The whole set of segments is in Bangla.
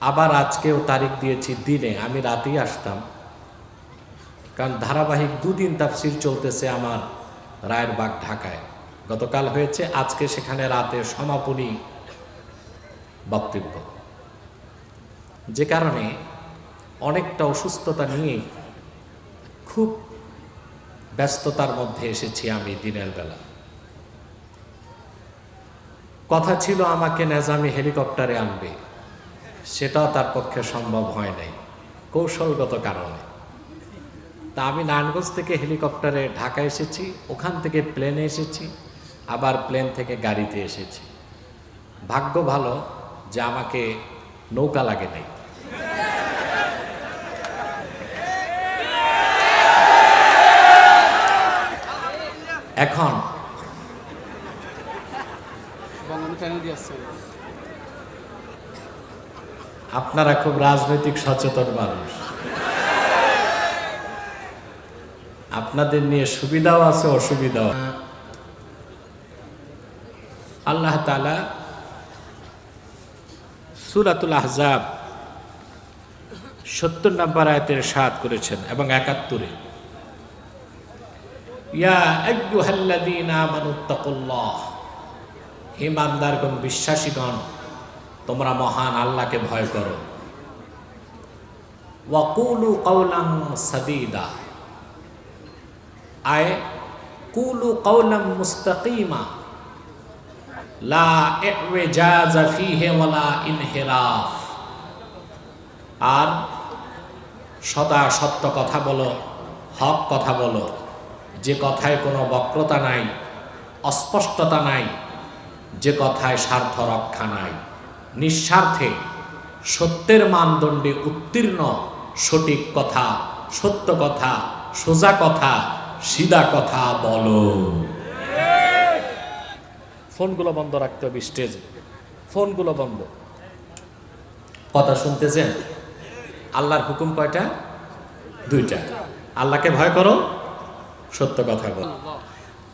আবার আজকেও তারিখ দিয়েছি দিনে, আমি রাতেই আসতাম। কারণ ধারাবাহিক দুদিন তাফসির চলতেছে আমার রায়ের বাগ ঢাকায়। গতকাল হয়েছে, আজকে সেখানে রাতে সমাপনী বক্তব্য। যে কারণে অনেকটা অসুস্থতা নিয়ে খুব ব্যস্ততার মধ্যে এসেছি আমি দিনের বেলা। কথা ছিল আমাকে নেজামি হেলিকপ্টারে আনবে। সেটাও তার পক্ষে সম্ভব হয় নাই। কৌশলগত কারণে। তা আমি নারায়ণগঞ্জ থেকে হেলিকপ্টারে ঢাকা এসেছি, ওখান থেকে প্লেনে এসেছি, আবার প্লেন থেকে গাড়িতে এসেছি। ভাগ্য ভালো যে আমাকে নৌকা লাগে নাই। এখন আপনারা খুব রাজনৈতিক সচেতন মানুষ। আপনাদের নিয়ে সুবিধাও আছে, অসুবিধাও। আল্লাহ তালা সুরাতুল আহজাব সত্তর নম্বর আয়তের সাত করেছেন এবং একাত্তরে। ইয়া ইমানদারগণ, বিশ্বাসীগণ তোমরা মহান আল্লাহকে ভয় করো। ওয়াকুলু কৌলাম সাদিদা আয়, কুলু কৌলাম মুস্তাকিমা। লা ইওজাজা ফীহি ওয়ালা ইনহিরাফ আর সদা সত্য কথা বলো, হক কথা বলো। যে কথায় কোনো বক্রতা নাই, অস্পষ্টতা নাই, যে কথায় স্বার্থ রক্ষা নাই। নিঃস্বার্থে সত্যের মানদণ্ডে উত্তীর্ণ, সঠিক কথা, সত্য কথা, সোজা কথা, সিধা কথা বলো। ফোনগুলো বন্ধ রাখতে হবে স্টেজে। ফোনগুলো বন্ধ। কথা শুনতেছেন? আল্লাহর হুকুম কয়টা? দুইটা। আল্লাহকে ভয় করো, সত্য কথা বলো।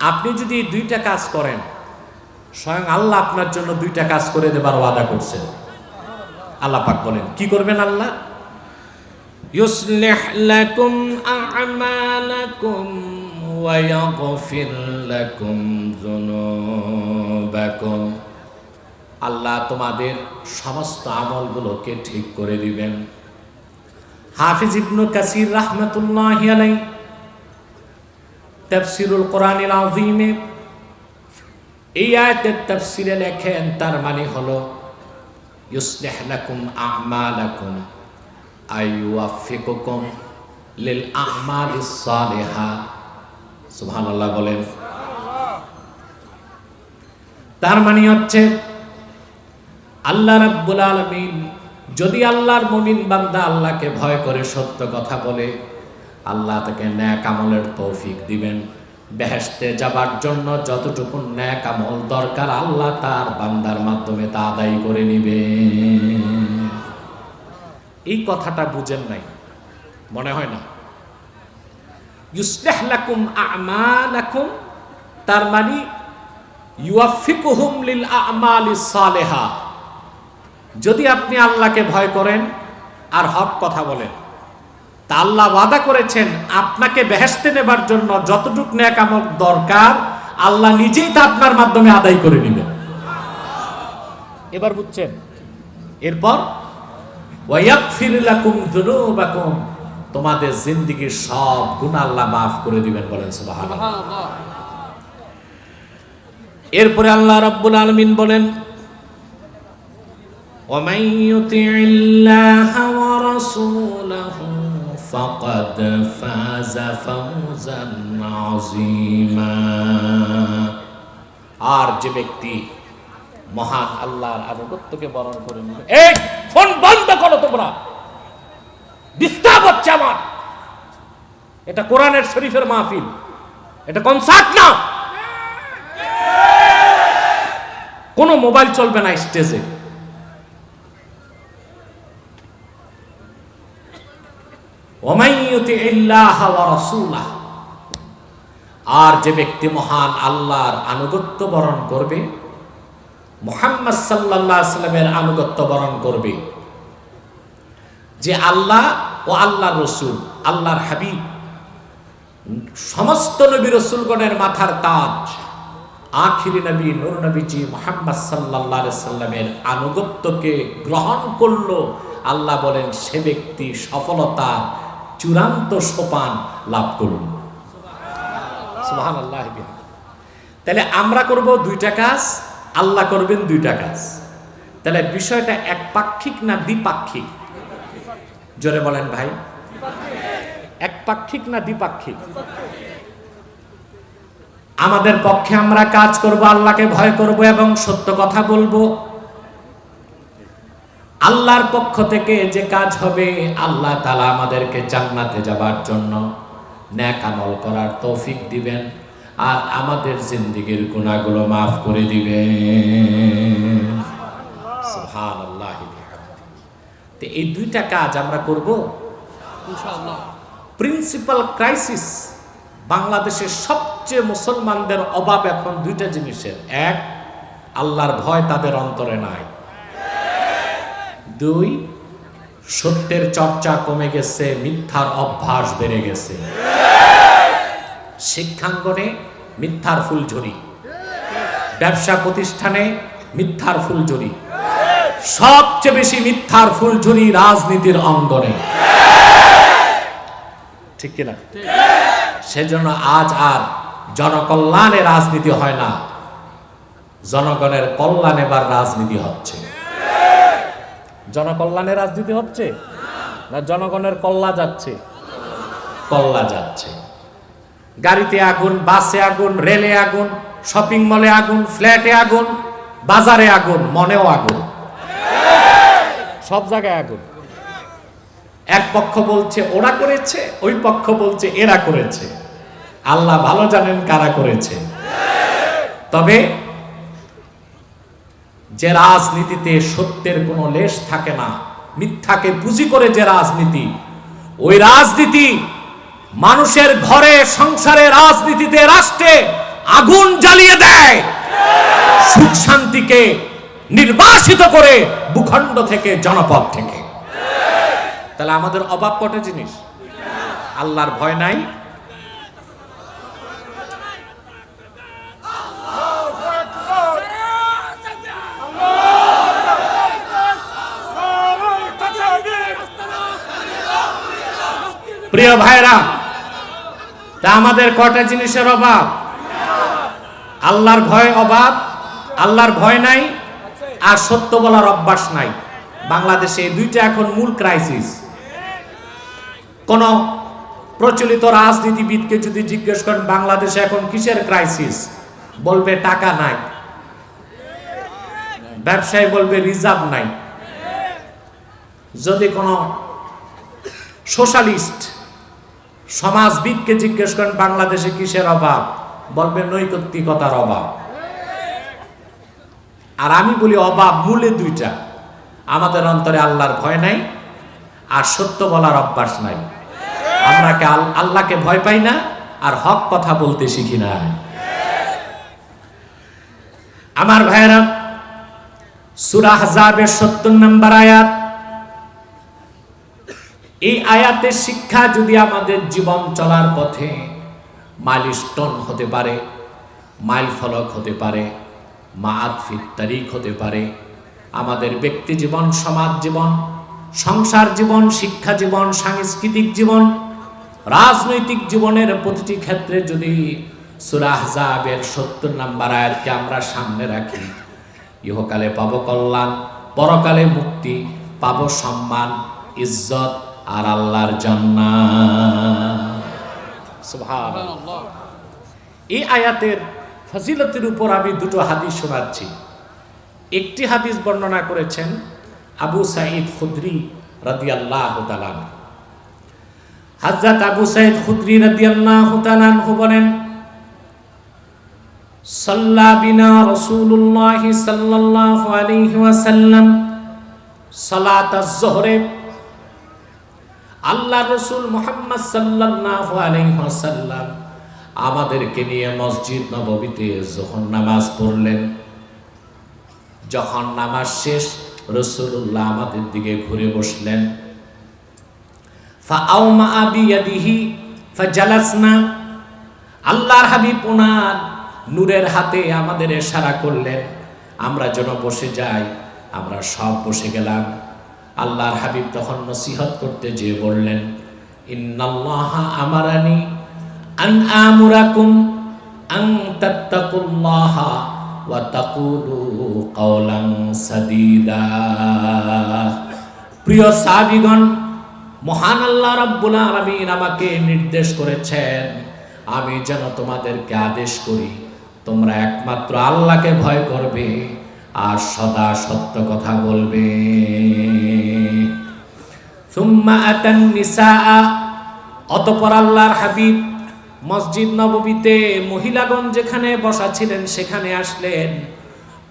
আপনি যদি দুইটা কাজ করেন স্বয়ং আল্লাহ আপনার জন্য দুইটা কাজ করে দেবার ওয়াদা করছেন আল্লাহ পাক বলেন কি করবেন আল্লাহ يصلح لكم أعمالكم ويغفر لكم ذنوبكم আল্লাহ তোমাদের সমস্ত আমলগুলোকে ঠিক করে দিবেন হাফিজ ইবনু কাসির রাহমাতুল্লাহ আলাই তাফসিরুল কোরআনিল আযীমে এই আয়াতের তাফসিরে লেখেন, তার মানে হলো, ইউসলিহ লাকুম আমালাকুম আইওয়াফিকুকুম লিল আমালিস সালিহা। সুবহানাল্লাহ বলেন। তার মানে হচ্ছে, আল্লাহ রাব্বুল আলামিন যদি আল্লাহর মুমিন বান্দা আল্লাহকে ভয় করে সত্য কথা বলে, আল্লাহ তাকে ন্যাক আমলের তৌফিক দিবেন। বেহেশতে যাবার জন্য যতটুকু ন্যাক আমল দরকার, আল্লাহ তার বান্দার মাধ্যমে তা আদায় করে নিবে। এই কথাটা বুঝেন নাই, মনে হয় না? ইউসলিহ লাকুম আমালাকুম, তার মানে ইউয়াফিকুহুম লিল আমালিস সালেহা। যদি আপনি আল্লাহকে ভয় করেন, আর হক কথা বলেন তা আল্লাহ ওয়াদা করেছেন আপনাকে বেহেশতে নেবার জন্য যতটুক ন্যাক আমল দরকার আল্লাহ নিজেই তা আপনার মাধ্যমে আদায় করে নেবেন এবার বুঝছেন এরপর ওয়ায়াগফির লাকুম যুনুবাকুম তোমাদের জিন্দেগীর সব গুনাহ আল্লাহ maaf করে দিবেন বলেন সুবহানাল্লাহ সুবহানাল্লাহ এরপরে আল্লাহ রাব্বুল আলামিন বলেন ومن يطع الله ورسوله فقد فاز فوزا عظيما আর যে ব্যক্তি মহান আল্লাহর আনুগত্যকে বরণ করে নেবে এই ফোন বন্ধ করো তোমরা ডিস্টার্ব হচ্ছে আমার এটা কোরআনের শরীফের মাহফিল এটা কনসার্ট না কোনো মোবাইল চলবে না স্টেজে আর যে ব্যক্তি মহান আল্লাহর আনুগত্য বরণ করবে, মুহাম্মদ সাল্লামের আনুগত্য বরণ করবে, যে আল্লাহ ও আল্লাহর রসুল, আল্লাহর হাবিব, সমস্ত নবী রসুলগণের মাথার তাজ, আখিরি নবী, নূর নবীজি মোহাম্মদ সাল্লামের আনুগত্যকে গ্রহণ করল, আল্লাহ বলেন, সে ব্যক্তি সফলতা চূড়ান্ত সোপান লাভ করুন তাহলে আমরা করব দুইটা কাজ, আল্লাহ করবেন দুইটা কাজ। তাহলে বিষয়টা একপাক্ষিক না দ্বিপাক্ষিক? জোরে বলেন ভাই। একপাক্ষিক না দ্বিপাক্ষিক? আমাদের পক্ষে আমরা কাজ করব, আল্লাহকে ভয় করব এবং সত্য কথা বলব। আল্লাহর পক্ষ থেকে যে কাজ হবে আল্লাহ তালা আমাদেরকে জান্নাতে যাবার জন্য ন্যাক আমল করার তৌফিক দিবেন আর আমাদের জিন্দিগির গুণাগুলো মাফ করে দিবেন। তো এই দুইটা কাজ আমরা করব? প্রিন্সিপাল ক্রাইসিস বাংলাদেশের সবচেয়ে মুসলমানদের অভাব এখন দুইটা জিনিসের। এক আল্লাহর ভয় তাদের অন্তরে নাই। দুই, সত্যের চর্চা কমে গেছে, মিথ্যার অভ্যাস বেড়ে গেছে। শিক্ষাঙ্গনে মিথ্যার ফুলঝুরি। ব্যবসা প্রতিষ্ঠানে মিথ্যার ফুলঝুরি। সবচেয়ে বেশি মিথ্যার ফুলঝুরি রাজনীতির অঙ্গনে। ঠিক কিনা? সেজন্য আজ আর জনকল্যাণে রাজনীতি হয় না, জনগণের কল্যাণ এবার রাজনীতি হচ্ছে। জনকল্যাণে রাজনীতি হচ্ছে? না জনগণের কল্লা যাচ্ছে? কল্লা যাচ্ছে। গাড়িতে আগুন বাসে আগুন রেলে আগুন শপিং মলে আগুন ফ্ল্যাটে আগুন বাজারে আগুন মনেও আগুন। সব জায়গায় আগুন। এক পক্ষ বলছে ওরা করেছে ওই পক্ষ বলছে এরা করেছে। আল্লাহ ভালো জানেন কারা করেছে। তবে যে রাজনীতিতে সত্যের কোনো লেশ থাকে না, মিথ্যাকে পুঁজি করে যে রাজনীতি, ওই রাজনীতি মানুষের ঘরে, সংসারে, রাজনীতিতে, রাষ্ট্রে আগুন জ্বালিয়ে দেয়। সুখ শান্তিকে নির্বাসিত করে ভূখণ্ড থেকে, জনপদ থেকে। তাহলে আমাদের অভাব কটে জিনিস? আল্লাহর ভয় নাই প্রিয় ভাইরা, তা আমাদের কটা জিনিসের অভাব? আল্লাহর ভয় অভাব, আল্লাহর ভয় নাই, আর সত্য বলার অভ্যাস নাই। বাংলাদেশে দুইটা এখন মূল ক্রাইসিস কোন প্রচলিত রাজনীতিবিদকে যদি জিজ্ঞেস করেন, বাংলাদেশে এখন কিসের ক্রাইসিস বলবে টাকা নাই। ব্যবসায়ী বলবে রিজার্ভ নাই। যদি কোনো সোশ্যালিস্ট সমাজবিদকে জিজ্ঞেস করেন, বাংলাদেশে কিসের অভাব? বলবে নৈতিকতার অভাব। আর আমি বলি, অভাব মূলে দুইটা। আমাদের অন্তরে আল্লাহর ভয় নাই, আর সত্য বলার অভ্যাস নাই। আমরা আল্লাহকে ভয় পাই না, আর হক কথা বলতে শিখি না। আমার ভাইরা সুরাহ জাবের সত্তর নম্বর আয়াত এই আয়াতের শিক্ষা যদি আমাদের জীবন চলার পথে মাইলস্টোন হতে পারে, মাইল ফলক হতে পারে মাআতফির তারিখ হতে পারে, আমাদের ব্যক্তি জীবন, সমাজ জীবন, সংসার জীবন, শিক্ষা জীবন, সাংস্কৃতিক জীবন, রাজনৈতিক জীবনের প্রতিটি ক্ষেত্রে যদি সুরাহ জাবের সত্তর নাম্বার আয়াতকে আমরা সামনে রাখি, ইহকালে পাব কল্যাণ, পরকালে মুক্তি, পাব সম্মান, ইজ্জত আর আল্লাহর জান্নাত। এই আয়াতের ফজিলতের উপর আমি দুটো হাদিস শোনাচ্ছি। একটি হাদিস বর্ণনা করেছেন আবু সাঈদ খুদ্রি রাদিয়াল্লাহু তাআলা হযরত আবু সাঈদ খুদ্রি রাদিয়াল্লাহু তাআলা বলেন সাল্লা বিনা রাসূলুল্লাহ সাল্লাল্লাহু আলাইহি ওয়াসাল্লাম সালাত আয-যুহরে আল্লাহ রসুল মোহাম্মদ সাল্লাল্লাহু আলাইহি ওয়াসাল্লাম আমাদেরকে নিয়ে মসজিদ নববীতে যখন নামাজ পড়লেন, যখন নামাজ শেষ রসুল্লাহ আমাদের দিকে ঘুরে বসলেন। আল্লাহর হাবিব ওনার নূরের হাতে আমাদের ইশারা করলেন, আমরা যেন বসে যাই, আমরা সব বসে গেলাম। আল্লাহর হাবিব তখন নসিহত করতে যেয়ে বললেন প্রিয় সাহাবীগণ, মহান আল্লাহ রাব্বুল আলামিন আমাকে নির্দেশ করেছেন, আমি যেন তোমাদেরকে আদেশ করি, তোমরা একমাত্র আল্লাহকে ভয় করবে। আর সদা সত্য কথা বলবে। অতপর আল্লাহর হাবিব মসজিদ নববীতে মহিলাগণ যেখানে বসা ছিলেন সেখানে আসলেন।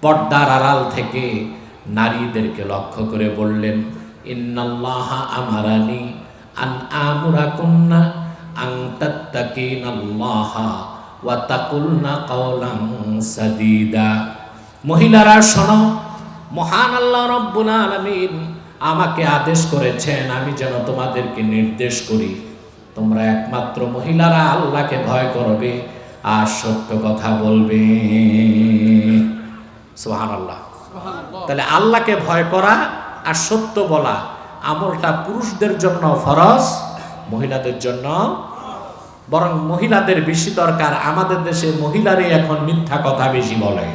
পর্দার আড়াল থেকে নারীদেরকে লক্ষ্য করে বললেন, ইন্নাল্লাহা আমারানি কুন্না আং সাদীদা। মহিলারা শোনো মহান আল্লাহ রব্বুল আলামিন আমাকে আদেশ করেছেন আমি যেন তোমাদেরকে নির্দেশ করি। তোমরা একমাত্র মহিলারা আল্লাহকে ভয় করবে আর সত্য কথা বলবে। সোহান সুবহানাল্লাহ। তাহলে আল্লাহকে ভয় করা আর সত্য বলা আমলটা পুরুষদের জন্য ফরজ মহিলাদের জন্য বরং মহিলাদের বেশি দরকার। আমাদের দেশে মহিলারই এখন মিথ্যা কথা বেশি বলে।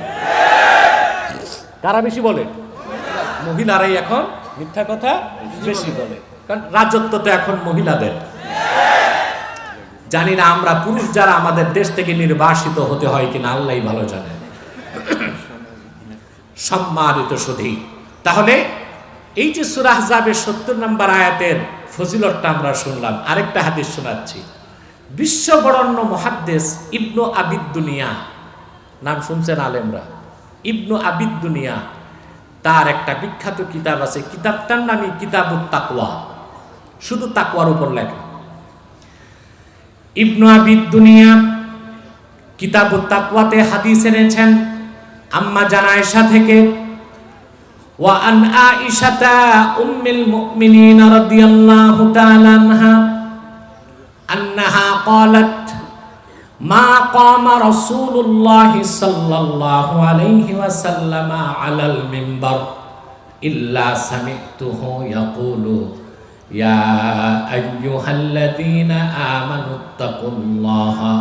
কারা বেশি বলে? মহিলারাই এখন মিথ্যা কথা বেশি বলে। কারণ রাজত্ব তো এখন মহিলাদের। জানি না আমরা পুরুষ যারা আমাদের দেশ থেকে নির্বাসিত হতে হয় কিনা, আল্লাহ ভালো জানেন সম্মানিত সুধী, তাহলে এই যে সুরাহ যাবে সত্তর নম্বর আয়াতের ফজিলতটা আমরা শুনলাম, আরেকটা হাদিস শোনাচ্ছি। বিশ্ববরণ্য মহাদ্দেশ ইবনু আবিদ দুনিয়া, নাম শুনছেন আলেমরা। ইবনু আবিদ দুনিয়া তার একটা বিখ্যাত কিতাব আছে কিতাবটার নামই কিতাবুত তাকওয়া শুধু তাকওয়ার উপর লেখা ইবনু আবিদ দুনিয়া কিতাবুত তাকওয়াতে হাদিস এনেছেন আম্মা জানায়শা থেকে ওয়া আন আয়েশাতা উম্মুল মুমিনিন রাদিয়াল্লাহু তাআলা আনহা আন্নাহা قالت মা কামা রাসূলুল্লাহ সাল্লাল্লাহু আলাইহি ওয়াসাল্লাম আলাল মিম্বার ইল্লা সামি'তুহু ইয়াকুলু, ইয়া আইয়ুহাল্লাযীনা আমানুত্তাকুল্লাহা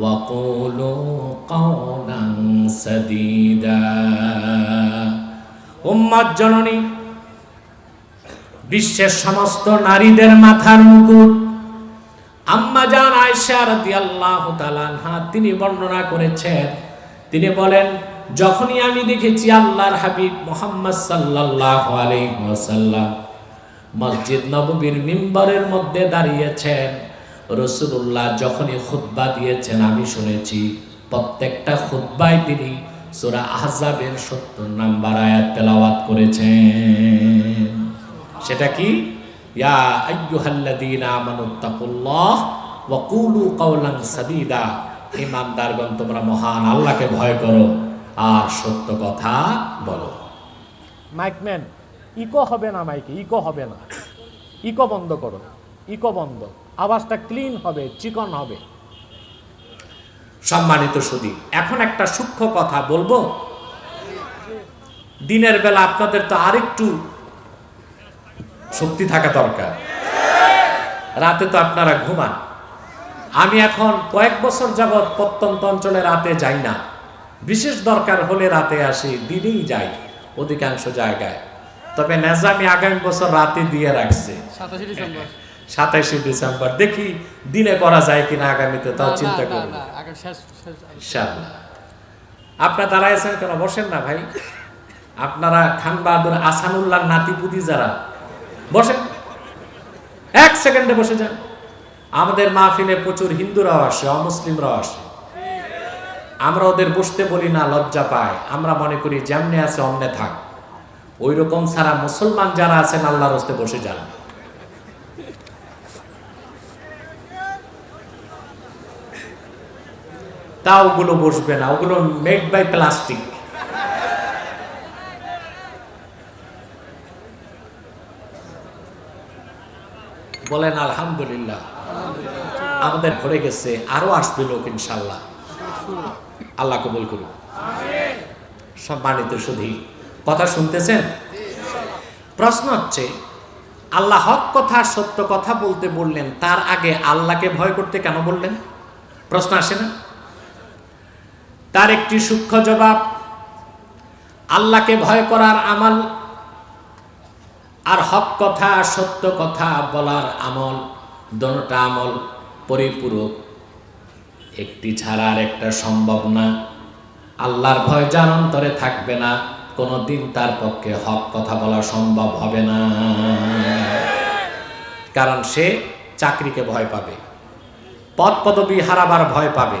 ওয়া কুলু কাওলান সাদীদা। উম্মত জননী, বিশ্বের সমস্ত নারীদের মাথার মুকুট আম্মা জান আয়েশা রাদিয়াল্লাহু তাআলা আনহা, তিনি বর্ণনা করেছেন। তিনি বলেন, যখনই আমি দেখেছি আল্লাহর হাবিব মুহাম্মদ সাল্লাল্লাহু আলাইহি ওয়াসাল্লাম মসজিদ নববীর মিম্বরের মধ্যে দাঁড়িয়েছেন রসুল্লাহ যখনই খুতবা দিয়েছেন, আমি শুনেছি, প্রত্যেকটা খুতবায় তিনি সূরা আহজাবের সত্তর নাম্বার আয়াত তেলাওয়াত করেছেন। সেটা কি? ইয়া আইয়ুহাল্লাযীনা আমানুত্তাকুল্লাহ ওয়া কুলু কাওলান সাদীদা ঈমানদারগণ তোমরা মহান আল্লাহকে ভয় করো আর সত্য কথা বলো। মাইকম্যান ইকো হবে না মাইকে ইকো হবে না। ইকো বন্ধ করো ইকো বন্ধ। আওয়াজটা ক্লিন হবে চিকন হবে। সম্মানিত সুদী এখন একটা সূক্ষ্ম কথা বলব। দিনের বেলা আপনাদের তো আরেকটু শক্তি থাকা দরকার। রাতে তো আপনারা ঘুমান। আমি এখন কয়েক বছর যাবৎ প্রত্যন্ত অঞ্চলে রাতে যাই না। বিশেষ দরকার হলে রাতে আসি দিনেই যাই অধিকাংশ জায়গায়। তবে নেজামি আগামী বছর রাতে দিয়ে রাখছে। সাতাশে ডিসেম্বর। সাতাইশে ডিসেম্বর। দেখি দিনে করা যায় কিনা আগামীতে তাও চিন্তা করব আপনার দাঁড়ায় আছেন কেন? বসেন না ভাই। আপনারা খান বাহাদুর আসানুল্লাহ নাতিপুতি যারা বসেন এক সেকেন্ডে বসে যান। আমাদের মাহফিলে প্রচুর হিন্দুরাও আসে অমুসলিমরাও আসে। আমরা ওদের বসতে বলি না, লজ্জা পায়। আমরা মনে করি যেমনে আছে অমনে থাক। ওই রকম ছাড়া মুসলমান যারা আছেন, আল্লাহর রস্তে বসে যান। তা ওগুলো বসবে না, ওগুলো মেড বাই প্লাস্টিক বলেন আলহামদুলিল্লাহ। আমাদের ভরে গেছে আরও আসবে লোক ইনশাল্লাহ আল্লাহ কবুল করুন সম্মানিত শুধু কথা শুনতেছেন? প্রশ্ন হচ্ছে আল্লাহ হক কথা সত্য কথা বলতে বললেন তার আগে আল্লাহকে ভয় করতে কেন বললেন? প্রশ্ন আসে না? তার একটি সূক্ষ্ম জবাব আল্লাহকে ভয় করার আমাল আর হক কথা, সত্য কথা বলার আমল, দোনোটা আমল পরিপূরক। একটি ছাড়া একটা সম্ভব না। আল্লাহর ভয় যার অন্তরে থাকবে না কোনো দিন তার পক্ষে হক কথা বলা সম্ভব হবে না। কারণ সে চাকরিকে ভয় পাবে, পদ পদবি হারাবার ভয় পাবে।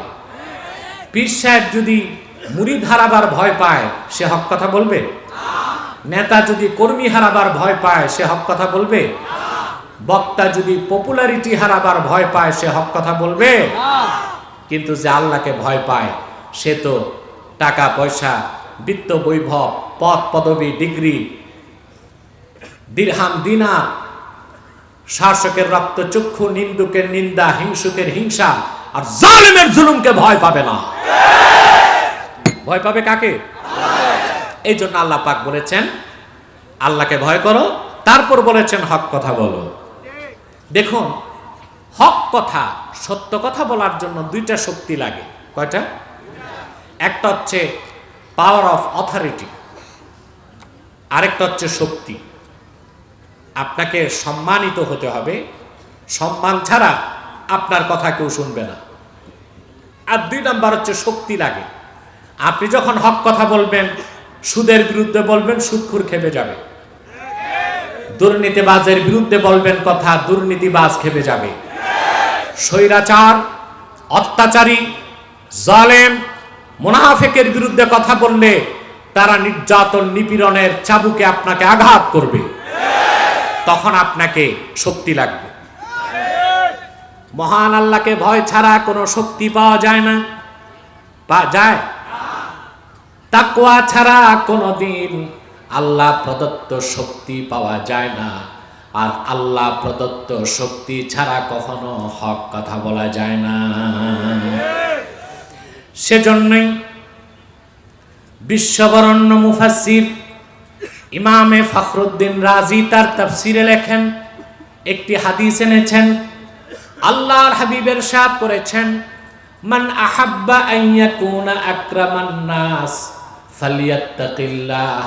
পীর সাহেব যদি মুড়ি হারাবার ভয় পায়, সে হক কথা বলবে? নেতা যদি কর্মী হারাবার ভয় পায়, সে হক কথা বলবে? বক্তা যদি পপুলারিটি হারাবার ভয় পায়, সে হক কথা বলবে? কিন্তু যে আল্লাহকে ভয় পায়, সে তো টাকা, পয়সা, বিত্ত বৈভব, পদ, পদবী, ডিগ্রি, দিরহাম, দিনা, শাসকের রক্ত, চক্ষু, নিন্দুকের নিন্দা, হিংসুকের হিংসা, আর জালিমের জুলুমকে ভয় পাবে না। ভয় পাবে কাকে? এই জন্য আল্লাহ পাক বলেছেন, আল্লাহকে ভয় করো। তারপর বলেছেন, হক কথা বলো। দেখুন, হক কথা, সত্য কথা বলার জন্য দুইটা শক্তি লাগে। কয়টা? একটা হচ্ছে পাওয়ার অফ অথরিটি আরেকটা হচ্ছে শক্তি। আপনাকে সম্মানিত হতে হবে। সম্মান ছাড়া আপনার কথা কেউ শুনবে না। আর দুই নাম্বার হচ্ছে শক্তি লাগে। আপনি যখন হক কথা বলবেন সুদের বিরুদ্ধে বলবেন সুদখুর খেপে যাবে। দুর্নীতিবাজের বিরুদ্ধে বলবেন কথা, দুর্নীতিবাজ খেপে যাবে। স্বৈরাচার, অত্যাচারী, জালেম, মুনাফেকের বিরুদ্ধে কথা বললে তারা নির্যাতন নিপীড়নের চাবুকে আপনাকে আঘাত করবে। তখন আপনাকে শক্তি লাগবে। মহান আল্লাহকে ভয় ছাড়া কোনো শক্তি পাওয়া যায় না। পা যায়? তাকওয়া ছাড়া কোনোদিন আল্লাহ প্রদত্ত শক্তি পাওয়া যায় না। আর আল্লাহ প্রদত্ত শক্তি ছাড়া কখনো হক কথা বলা যায় না। সেজন্যই বিশ্ববরণ্য মুফাসির ইমামে ফখরুদ্দিন রাজি তার তাফসিরে লেখেন, একটি হাদিস এনেছেন, আল্লাহর হাবিবের সাথ করেছেন, মান আহাব্বা আইয়াকুনা আকরামান নাস। ফালিয়াত্তাকিল্লাহ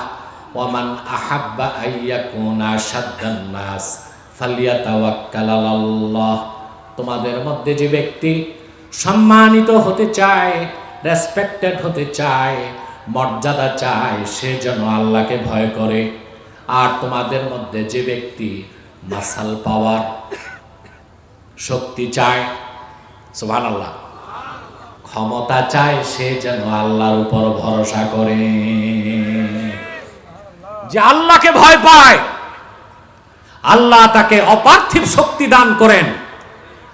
ওয়া মান আহাব্বা আইয়াকুনা শাদ্দান নাস ফালিয়াতাওয়াক্কাল আলাল্লাহ তোমাদের মধ্যে যে ব্যক্তি সম্মানিত হতে চায় রেসপেক্টেড হতে চায়, মর্যাদা চায়, সে যেন আল্লাহকে ভয় করে। আর তোমাদের মধ্যে যে ব্যক্তি মাসাল পাওয়ার শক্তি চায় সুবহান আল্লাহ ক্ষমতা চায় সে যেন আল্লাহর উপর ভরসা করে। যে আল্লাহকে ভয় পায়, আল্লাহ তাকে অপার্থিব শক্তি দান করেন।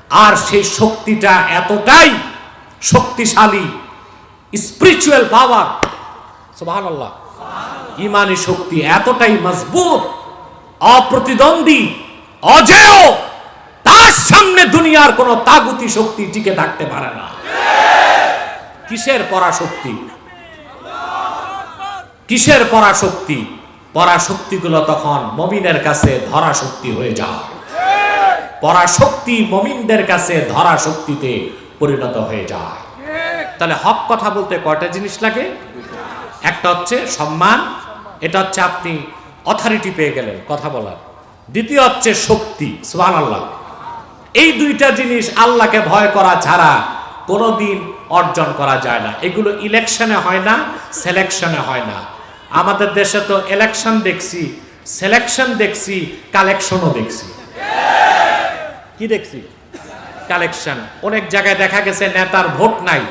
আর সেই শক্তিটা এতটাই শক্তিশালী স্পিরিচুয়াল পাওয়ার সুবহান আল্লাহ ইমানি শক্তি এতটাই মজবুত, অপ্রতিদ্বন্দ্বী, অজেয়, তার সামনে দুনিয়ার কোন তাগুতি শক্তি টিকে থাকতে পারে না। কিসের পরাশক্তি? কিসের পরাশক্তি? পরাশক্তিগুলো তখন মমিনের কাছে ধরা শক্তি হয়ে যায়। পরাশক্তি মমিনদের কাছে ধরা শক্তিতে পরিণত হয়ে যায়। তাহলে হক কথা বলতে কয়টা জিনিস লাগে? একটা হচ্ছে সম্মান, এটা হচ্ছে আপনি অথরিটি পেয়ে গেলেন কথা বলার। দ্বিতীয় হচ্ছে শক্তি সুবহান আল্লাহ এই দুইটা জিনিস আল্লাহকে ভয় করা ছাড়া কোনোদিন অর্জন করা যায় না। এগুলো ইলেকশনে হয় না সিলেকশনে হয় না। আমাদের দেশে তো ইলেকশন দেখছি সিলেকশন দেখছি কালেকশনও দেখছি। কি দেখছি? কালেকশন। অনেক জায়গায় দেখা গেছে নেতার ভোট নাই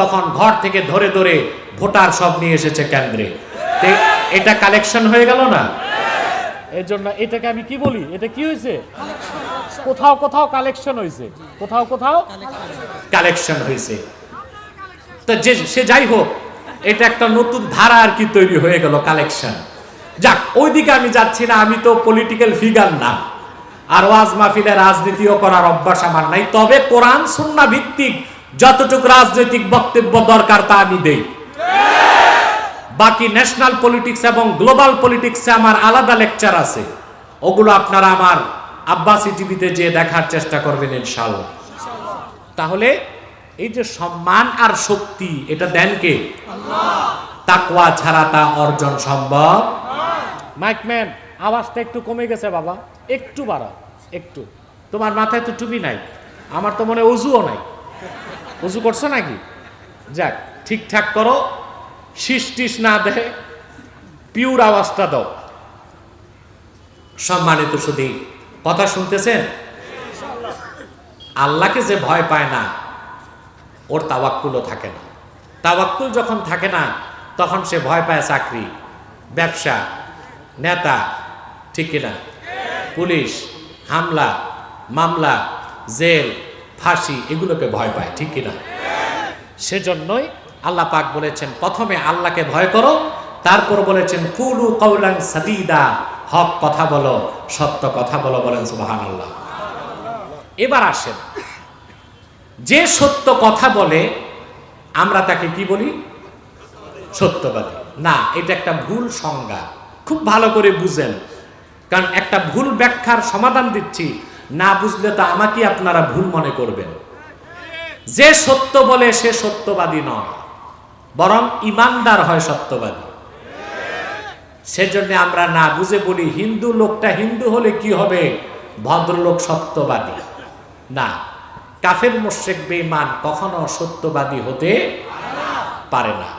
তখন ঘর থেকে ধরে ধরে ভোটার সব নিয়ে এসেছে কেন্দ্রে। এটা কালেকশন হয়ে গেল না? এর জন্য এটাকে আমি কি বলি? এটা কি হয়েছে? কোথাও কোথাও কালেকশন হয়েছে। কোথাও কোথাও কালেকশন হয়েছে। তো যে, সে যাই হোক, এটা একটা নতুন ধারা আর কি তৈরি হয়ে গেল কালেকশন যাক, ওইদিকে আমি যাচ্ছি না, আমি তো পলিটিক্যাল ফিগার না। আর ওয়াজ মাহফিলে রাজনীতিও করার অভ্যাস আমার নাই। তবে কোরআন সুন্না ভিত্তিক যতটুকু রাজনৈতিক বক্তব্য দরকার তা আমি দেই। বাকি ন্যাশনাল পলিটিক্স এবং গ্লোবাল পলিটিক্সে আমার আলাদা লেকচার আছে। ওগুলো আপনারা আমার আব্বাসি টিভিতে যে দেখার চেষ্টা করবেন ইনশাল্লাহ তাহলে এই যে সম্মান আর শক্তি, এটা দেন কে? তাকওয়া ছাড়া তা অর্জন সম্ভব। মাইকম্যান আওয়াজটা একটু কমে গেছে বাবা। একটু বাড়া, একটু। তোমার মাথায় তো টুপি নাই, আমার তো মনে অজুও নাই। অজু করছ নাকি? যাক, ঠিকঠাক করো। শীষ টিস না দেহে পিউর আওয়াজটা দাও। সম্মানিত শুধু কথা শুনতেছেন? আল্লাহকে যে ভয় পায় না ওর তাওয়াক্কুলও থাকে না। তাওয়াক্কুল যখন থাকে না, তখন সে ভয় পায় চাকরি, ব্যবসা, নেতা, ঠিক কিনা পুলিশ, হামলা, মামলা, জেল, ফাঁসি, এগুলোকে ভয় পায়, ঠিক কিনা সেজন্যই আল্লাহ পাক বলেছেন, প্রথমে আল্লাহকে ভয় করো, তারপর বলেছেন, কুলু কৌলাং সাদিদা হক কথা বলো, সত্য কথা বলো বলেন সুবাহান আল্লাহ এবার আসেন। যে সত্য কথা বলে, আমরা তাকে কি বলি? সত্যবাদী। না, এটা একটা ভুল সংজ্ঞা। খুব ভালো করে বুঝেন। কারণ একটা ভুল ব্যাখ্যার সমাধান দিচ্ছি। না বুঝলে তো আমাকে আপনারা ভুল মনে করবেন। যে সত্য বলে, সে সত্যবাদী নয়। বরং ইমানদার হয় সত্যবাদী। সেজন্য আমরা না বুঝে বলি, হিন্দু লোকটা হিন্দু হলে কি হবে? ভদ্রলোক সত্যবাদী। না। কাফের মোশেক বেইমান কখনো সত্যবাদী হতে পারে না।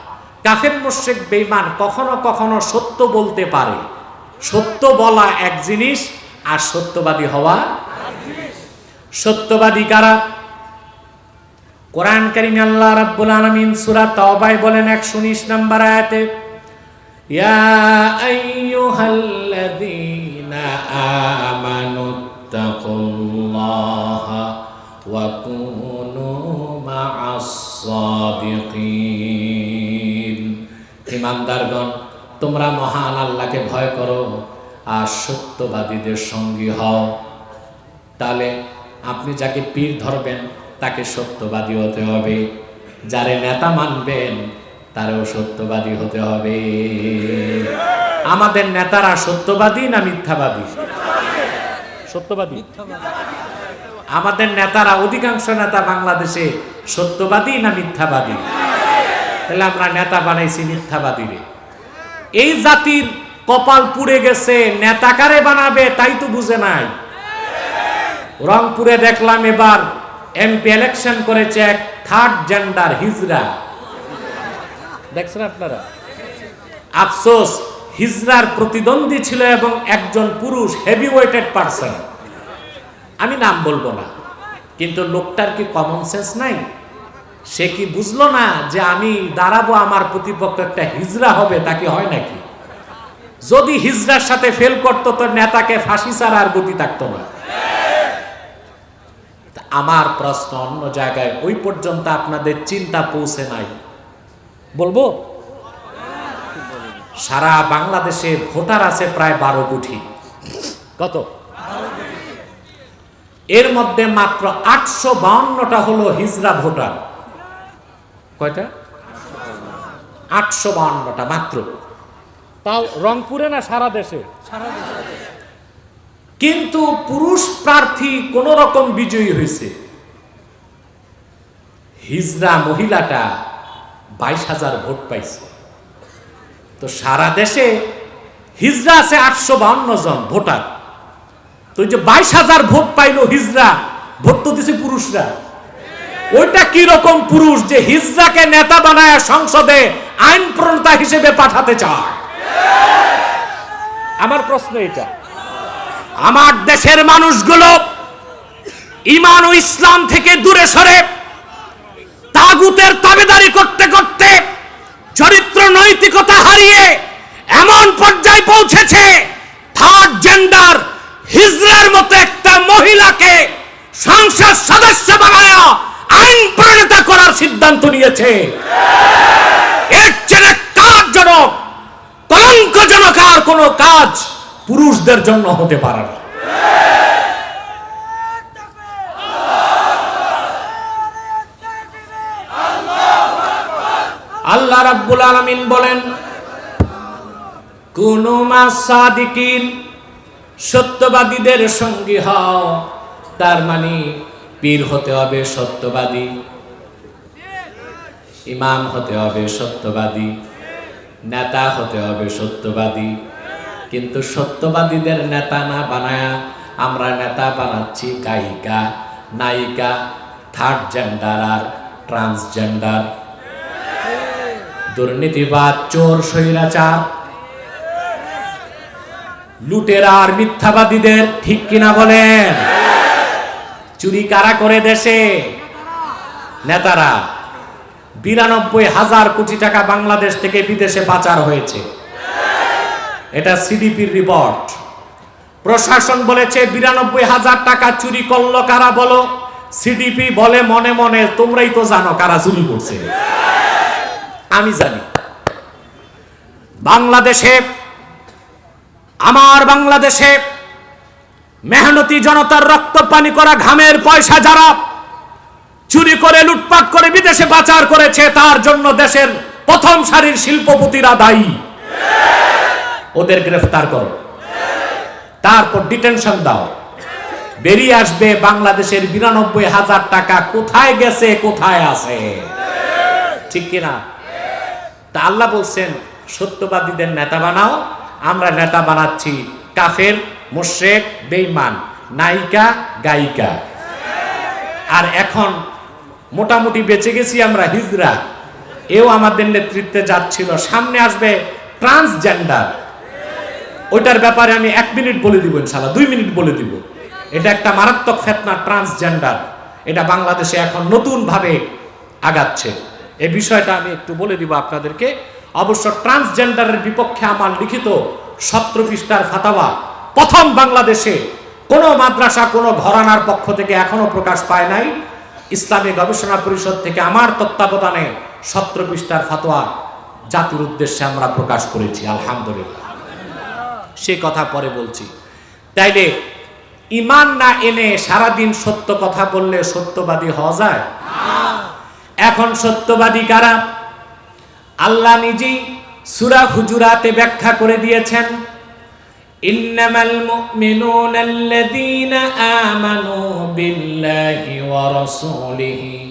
কাফের মোশেক বেইমান কখনো কখনো সত্য বলতে পারে। সত্য বলা এক জিনিস আর সত্যবাদী হওয়া সত্যবাদী কারা? কোরআন কারিম আল্লাহ রাব্বুল আলামিন সূরা তাওবায় বলেন 119 নম্বর আয়াতে, ইয়া আইয়ুহাল্লাযীনা আমানু কুনু মা'আস সাদিকিন ইমানদারগণ তোমরা মহান আল্লাহকে ভয় করো আর সত্যবাদীদের সঙ্গী হও। তাহলে আপনি যাকে পীর ধরবেন তাকে সত্যবাদী হতে হবে। যারে নেতা মানবেন তারও সত্যবাদী হতে হবে। আমাদের নেতারা সত্যবাদী না মিথ্যাবাদী? সত্যবাদী। আমাদের নেতারা, অধিকাংশ নেতা বাংলাদেশে সত্যবাদী না মিথ্যাবাদী? তাহলে আমরা নেতা বানাইছি মিথ্যাবাদী এই জাতির কপাল পুড়ে গেছে, নেতা কারে বানাবে তাই তো বুঝে নাই। রংপুরে দেখলাম এবার এমপি ইলেকশন করেছে এক থার্ড জেন্ডার হিজরা দেখছেন আপনারা? আফসোস হিজরার প্রতিদ্বন্দ্বী ছিল এবং একজন পুরুষ হেভি ওয়েটেড পারসন আমি নাম বলব না। কিন্তু লোকটার কি কমন সেন্স নাই? সে কি বুঝলো না যে আমি দাঁড়াবো আমার প্রতিপক্ষ একটা হিজরা হবে তাকে হয় নাকি? যদি হিজরার সাথে ফেল করতো, তো নেতাকে ফাঁসি ছাড়া আর গতি থাকতো না। আমার প্রশ্ন অন্য জায়গায়, ওই পর্যন্ত আপনাদের চিন্তা পৌঁছে নাই। বলব? সারা বাংলাদেশে ভোটার আছে প্রায় বারো কোটি। কত? এর মধ্যে মাত্র আটশো বাউন্নটা হলো হিজরা ভোটার। কয়টা? আটশো বাউন্নটা মাত্র। তাও রংপুরে না সারা দেশে? কিন্তু পুরুষ প্রার্থী কোন রকম বিজয়ী হয়েছে। হিজরা মহিলাটা বাইশ হাজার ভোট পাইছে। তো সারা দেশে হিজরা আছে আটশো বাউন্ন জন ভোটার। তো যে বাইশ হাজার ভোট পাইলো হিজরা ভোট তো দিছে পুরুষরা। ওইটা কি রকম পুরুষ যে হিজরাকে নেতা বানায় সংসদে আইন প্রণতা হিসেবে পাঠাতে চায়? আমার প্রশ্ন এটা। আমার দেশের মানুষগুলো ইমান ও ইসলাম থেকে দূরে সরে তাগুতের তাবেদারি করতে করতে চরিত্র নৈতিকতা হারিয়ে এমন পর্যায়ে পৌঁছেছে থার্ড জেন্ডার হিজড়ার মতো একটা মহিলাকে সংসদ সদস্য বানায় আইন পরিণত করার সিদ্ধান্ত নিয়েছে। এর চেয়ে কাজজনক, কলঙ্কজনক আর কোনো কাজ পুরুষদের জন্য হতে পারে না। আল্লাহ রাব্বুল আলামিন বলেন, কোন মাসাদিকিন সত্যবাদীদের সঙ্গী হও। তার মানে পীর হতে হবে সত্যবাদী। ইমাম হতে হবে সত্যবাদী। নেতা হতে হবে সত্যবাদী। কিন্তু সত্যবাদীদের নেতা না বানায়া আমরা নেতা বানাচ্ছি গায়িকা নায়িকা, থার্ড জেন্ডার আর ট্রান্সজেন্ডার। দুর্নীতিবাদ, চোর, স্বৈরাচার লুটেরা আর মিথ্যাবাদীদের ঠিক কিনা বলেন? চুরি কারা করে দেশে? নেতারা, বিরানব্বই হাজার কোটি টাকা বাংলাদেশ থেকে বিদেশে পাচার হয়েছে। এটা সিডিপির রিপোর্ট। প্রশাসন বলেছে বিরানব্বই হাজার টাকা চুরি করল কারা বলো? সিডিপি বলে মনে মনে, তোমরাই তো জানো কারা চুরি করছে। আমি জানি। বাংলাদেশে আমার বাংলাদেশে মেহনতি জনতার রক্ত পানি করা ঘামের পয়সা যারা চুরি করে, লুটপাট করে, বিদেশে পাচার করেছে, তার জন্য দেশের প্রথম সারির শিল্পপতিরা দায়ী। ওদের গ্রেফতার করো। তারপর ডিটেনশন দাও। বেরিয়ে আসবে বাংলাদেশের বিরানব্বই হাজার টাকা। কোথায় গেছে, কোথায় আছে? ঠিক কিনা? তা আল্লাহ বলছেন, সত্যবাদীদের নেতা বানাও। আমরা নেতা বানাচ্ছি। কাফের, মুশ্রেক, বেঈমান, নায়িকা, গায়িকা। আর এখন মোটামুটি বেঁচে গেছি আমরা হিজরা। এও আমাদের নেতৃত্বে যাচ্ছিল। সামনে আসবে ট্রান্সজেন্ডার। ওইটার ব্যাপারে আমি এক মিনিট বলে দিব ইনশাল্লাহ দুই মিনিট বলে দিব। এটা একটা মারাত্মক ফেতনা, ট্রান্সজেন্ডার। এটা বাংলাদেশে এখন নতুন ভাবে আগাচ্ছে। এই বিষয়টা আমি একটু বলে দিব আপনাদেরকে। অবশ্য ট্রান্সজেন্ডারের বিপক্ষে আমার লিখিত সতেরো পৃষ্ঠার ফাতাওয়া প্রথম বাংলাদেশে কোনো মাদ্রাসা, কোনো ঘরানার পক্ষ থেকে এখনও প্রকাশ পায় নাই। ইসলামী গবেষণা পরিষদ থেকে আমার তত্ত্বাবধানে সতেরো পৃষ্ঠার ফাতোয়া জাতির উদ্দেশ্যে আমরা প্রকাশ করেছি, আলহামদুলিল্লাহ। সে কথা পরে বলছি। তাইলে ইমান না এনে সারাদিন সত্য কথা বললে সত্যবাদী হওয়া যায়? এখন সত্যবাদী কারা? আল্লাহ নিজেই সুরা হুজুরাতে ব্যাখ্যা করে দিয়েছেন ইন্নামাল মুমিনুনা আল্লাযীনা আমানু বিল্লাহি ওয়া রাসূলিহি